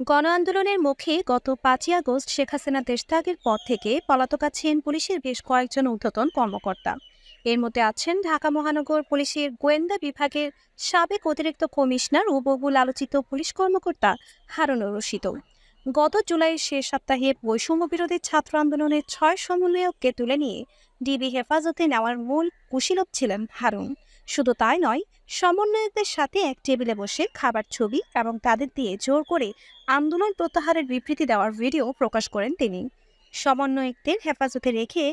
গণ আন্দোলনের মুখে গত পাঁচই আগস্ট শেখ হাসিনা দেশত্যাগের পর থেকে পলাতক আছেন পুলিশের বেশ কয়েকজন ঊর্ধ্বতন কর্মকর্তা। এর মধ্যে আছেন ঢাকা মহানগর পুলিশের গোয়েন্দা বিভাগের সাবেক অতিরিক্ত কমিশনার ও বহুল আলোচিত পুলিশ কর্মকর্তা হারুনুর রশিদ। গত জুলাইয়ের শেষ সপ্তাহে বৈষম্য বিরোধী ছাত্র আন্দোলনের ছয় সমন্বয়ককে তুলে নিয়ে ডিবি হেফাজতে নেওয়ার মূল কুশীলভ ছিলেন হারুন। শুধু তাই নয়, সমন্বয়কদের সাথে এক টেবিলে বসে খাবার ছবি এবং তাদের দিয়ে জোর করে আন্দোলন প্রত্যাহারের বিবৃতি দেওয়ার ভিডিও প্রকাশ করেন তিনি। সমন্বয়কদের হেফাজতে রেখে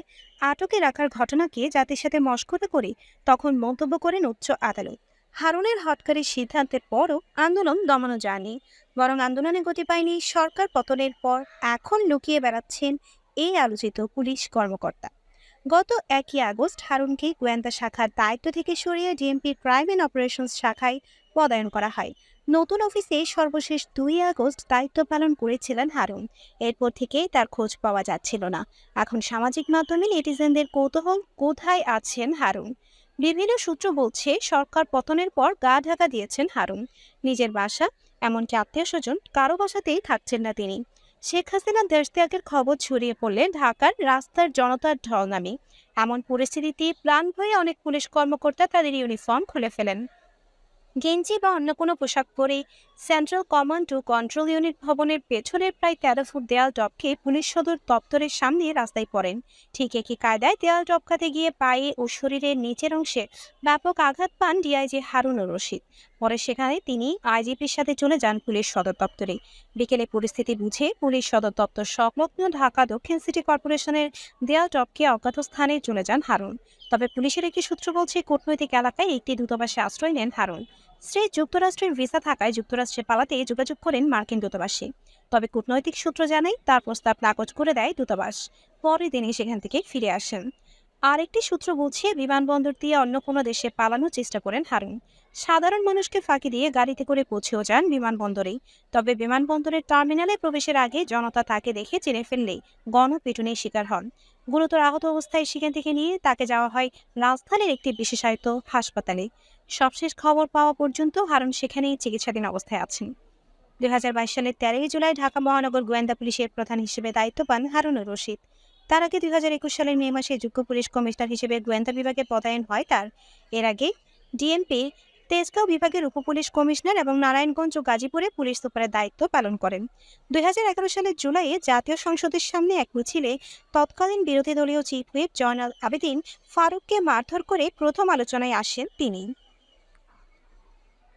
আটকে রাখার ঘটনাকে জাতির সাথে মস্করা করে তখন মন্তব্য করেন উচ্চ আদালত। হারুনের হটকারী সিদ্ধান্তের পরও আন্দোলন দমানো যায়নি, বরং আন্দোলনে গতি পায়নি সরকার পতনের পর এখন লুকিয়ে বেড়াচ্ছেন এই আলোচিত পুলিশ কর্মকর্তা। গত একই আগস্ট হারুনকে গোয়েন্দা শাখার দায়িত্ব থেকে সরিয়ে ডিএমপির ক্রাইম অ্যান্ড অপারেশনস শাখায় পদায়ন করা হয়। নতুন অফিসে সর্বশেষ দুই আগস্ট দায়িত্ব পালন করেছিলেন হারুন। এরপর থেকে তার খোঁজ পাওয়া যাচ্ছিল না। এখন সামাজিক মাধ্যমে নেটিজেনদের কৌতূহল কোথায় আছেন হারুন? বিভিন্ন সূত্র বলছে, সরকার পতনের পর গা ঢাকা দিয়েছেন হারুন। নিজের বাসা, এমনকি আত্মীয় স্বজন কারও বাসাতেই থাকছেন না তিনি। শেখ হাসিনা দেশ ত্যাগের খবর ছড়িয়ে পড়লে ঢাকার রাস্তার জনতার ঢল নামে এমন পরিস্থিতিতে প্রাণ ভয়ে অনেক পুলিশ কর্মকর্তা তাদের ইউনিফর্ম খুলে ফেলেন। গেঞ্জি বা অন্য কোনো পোশাক পরে সেন্ট্রাল কমান্ড ও কন্ট্রোল ইউনিট ভবনের পেছনের প্রায় তেরো ফুট দেয়াল টপকে পুলিশ সদর দপ্তরের সামনে রাস্তায় পড়েন। ঠিক একই কায়দায় দেয়াল টপকাতে গিয়ে পায়ে ও শরীরের নিচের অংশে ব্যাপক আঘাত পান ডিআইজি হারুনুর রশিদ। পরে সেখানে তিনি আইজিপির সাথে চলে যান পুলিশ সদর দপ্তরে। বিকেলে পরিস্থিতি বুঝে পুলিশ সদর দপ্তর সংলগ্ন ঢাকা দক্ষিণ সিটি কর্পোরেশনের দেয়াল টপকে অজ্ঞাত স্থানে চলে যান হারুন। তবে পুলিশের একটি সূত্র বলছে, কূটনৈতিক এলাকায় একটি দূতাবাসে আশ্রয় নেন হারুন। স্ত্রী যুক্তরাষ্ট্রের ভিসা থাকায় যুক্তরাষ্ট্রে পালাতে যোগাযোগ করেন মার্কিন দূতাবাসে। তবে কূটনৈতিক সূত্র জানায়, তার প্রস্তাব নাকচ করে দেয় দূতাবাস। পরে তিনি সেখান থেকে ফিরে আসেন। আরেকটি সূত্র বলছে, বিমানবন্দর দিয়ে অন্য কোনো দেশে পালানোর চেষ্টা করেন হারুন। সাধারণ মানুষকে ফাঁকি দিয়ে গাড়িতে করে পৌঁছেও যান বিমানবন্দরেই। তবে বিমানবন্দরের টার্মিনালে প্রবেশের আগে জনতা তাকে দেখে চিনে ফেললেই গণপিটুনির শিকার হন। গুরুতর আহত অবস্থায় সেখান থেকে নিয়ে তাকে যাওয়া হয় রাজধানীর একটি বিশেষায়িত হাসপাতালে। সবশেষ খবর পাওয়া পর্যন্ত হারুন সেখানেই চিকিৎসাধীন অবস্থায় আছেন। দু হাজার বাইশ সালের তেরোই জুলাই ঢাকা মহানগর গোয়েন্দা পুলিশের প্রধান হিসেবে দায়িত্ব পান হারুনুর রশিদ। তার আগে দুই হাজার একুশ সালের মে মাসে যোগ্য পুলিশ কমিশনার হিসেবে গোয়েন্দা বিভাগে পদায়ন হয়। তার, এর আগে ডিএমপি তেজগাঁও বিভাগের উপপুলিশ কমিশনার এবং নারায়ণগঞ্জ ও গাজীপুরে পুলিশ সুপারের দায়িত্ব পালন করেন। দুই হাজার এগারো সালের জুলাইয়ে জাতীয় সংসদের সামনে এক মিছিলে তৎকালীন বিরোধী দলীয় চিফ হুইপ জয়নাল আবেদিন ফারুককে মারধর করে প্রথম আলোচনায় আসেন তিনি।